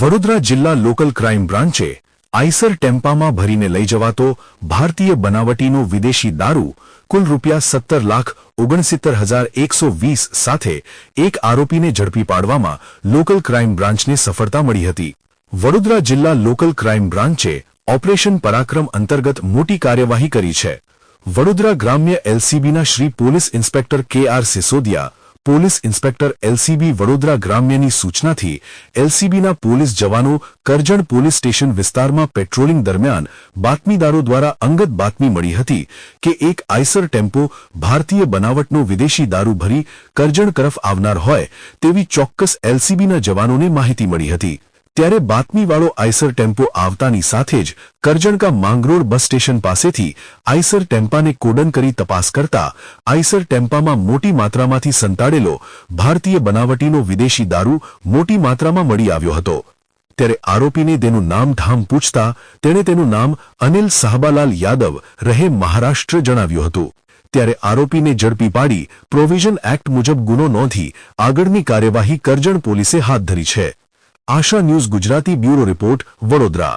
વડોદરા જિલ્લા local crime બ્રાન્ચે Eicher ટેમ્પામાં ભરીને લઈ જવાતો ભારતીય બનાવટીનો વિદેશી દારૂ કુલ રૂપિયા સત્તર લાખ ઓગણસિત્તર હજાર એકસો વીસ સાથે એક આરોપીને ઝડપી પાડવામાં લોકલ ક્રાઇમ બ્રાન્ચને સફળતા મળી હતી. વડોદરા જિલ્લા લોકલ ક્રાઇમ બ્રાન્ચે ઓપરેશન પરાક્રમ અંતર્ગત મોટી કાર્યવાહી કરી છે. વડોદરા ગ્રામ્ય એલસીબીના Shri police inspector K R Sisodiya police inspector LCB Vadodara ગ્રામ્યની સૂચનાથી એલસીબીના પોલીસ જવાનો કરજણ પોલીસ સ્ટેશન વિસ્તારમાં પેટ્રોલિંગ દરમિયાન બાતમીદારો દ્વારા અંગત બાતમી મળી હતી કે એક આઈસર ટેમ્પો ભારતીય બનાવટનો વિદેશી દારૂ ભરી કરજણ તરફ આવનાર હોય તેવી ચોક્કસ એલસીબીના જવાનોને માહિતી મળી હતી. ત્યારે બાતમીવાળો આઈસર ટેમ્પો આવતાની સાથે જ કરજણકા માંગરોળ બસ સ્ટેશન પાસેથી આઈસર ટેમ્પાને કોડન કરી તપાસ કરતા આઈસર ટેમ્પામાં મોટી માત્રામાંથી સંતાડેલો ભારતીય બનાવટીનો વિદેશી દારૂ મોટી માત્રામાં મળી આવ્યો હતો. ત્યારે આરોપીને તેનું નામ ધામ પૂછતા તેણે તેનું નામ અનિલ સાહબાલાલ યાદવ રહે મહારાષ્ટ્ર જણાવ્યું હતું. ત્યારે આરોપીને ઝડપી પાડી પ્રોવિઝન એક્ટ મુજબ ગુનો નોંધી આગળની કાર્યવાહી કરજણ પોલીસે હાથ ધરી છે. Asha news Gujarati bureau report Vadodara.